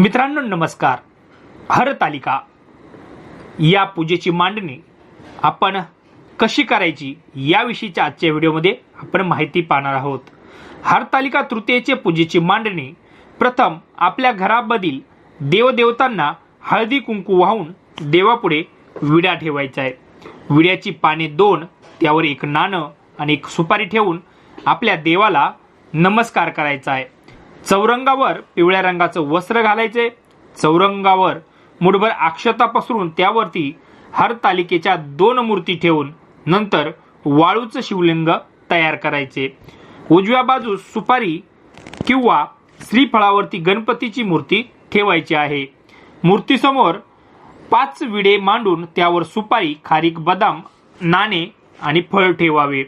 मित्रांनो नमस्कार. हरतालिका या पूजेची मांडणी आपण कशी करायची याविषयीच्या आजच्या व्हिडिओमध्ये आपण माहिती पाहणार आहोत. हरतालिका तृतीयेचे पूजेची मांडणी प्रथम आपल्या घरामधील देवदेवतांना हळदी कुंकू वाहून देवापुढे विडा ठेवायचा आहे विड्याची पाने दोन त्यावर एक नाणं आणि एक सुपारी ठेवून आपल्या देवाला नमस्कार करायचा आहे. चौरंगावर पिवळ्या रंगाचं वस्त्र घालायचे. चौरंगावर मुठभर अक्षता पसरून त्यावरती हरतालिकेच्या दोन मूर्ती ठेवून नंतर वाळूचं शिवलिंग तयार करायचे. उजव्या बाजूस सुपारी किंवा श्रीफळावरती गणपतीची मूर्ती ठेवायची आहे. मूर्तीसमोर पाच विडे मांडून त्यावर सुपारी खारीक बदाम नाणे आणि फळ ठेवावे.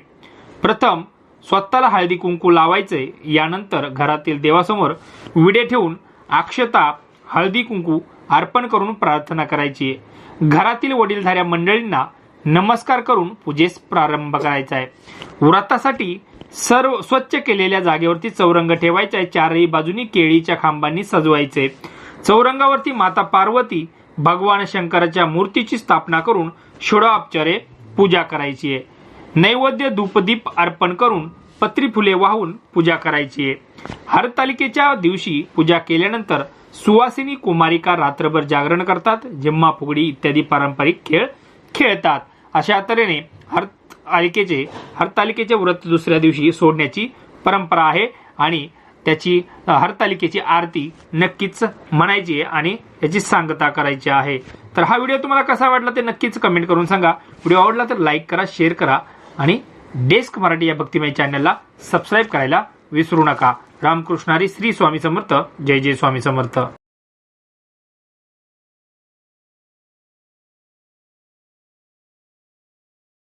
प्रथम स्वतःला हळदी कुंकू लावायचे यानंतर घरातील देवासमोर विडे ठेवून अक्षता हळदी कुंकू अर्पण करून प्रार्थना करायची. घरातील वडीलधाऱ्या मंडळींना नमस्कार करून पूजेस प्रारंभ करायचा आहे. व्रतासाठी सर्व स्वच्छ केलेल्या जागेवरती चौरंग ठेवायचा आहे. चारही बाजूनी केळीच्या खांबांनी सजवायचे. चौरंगावरती माता पार्वती भगवान शंकराच्या मूर्तीची स्थापना करून षोडोपचारे पूजा करायची आहे. नैवेद्य धूपदीप अर्पण करून पत्री फुले वाहून पूजा करायची. आहे हरतालिकेच्या दिवशी पूजा केल्यानंतर सुवासिनी कुमारिका रात्रभर जागरण करतात जिम्मा फुगडी इत्यादी पारंपरिक खेळ खेळतात. अशा तऱ्हेने हरतालिकेचे हरतालिकेचे व्रत दुसऱ्या दिवशी सोडण्याची परंपरा आहे आणि त्याची हरतालिकेची आरती नक्कीच म्हणायची आहे आणि याची सांगता करायची आहे. तर हा व्हिडिओ तुम्हाला कसा वाटला ते नक्कीच कमेंट करून सांगा. व्हिडिओ आवडला तर लाईक करा शेअर करा आणि डेस्क मराठी या भक्तिमय चॅनलला सबस्क्राईब करायला विसरू नका. रामकृष्णारी श्री स्वामी समर्थ. जय जय स्वामी समर्थ.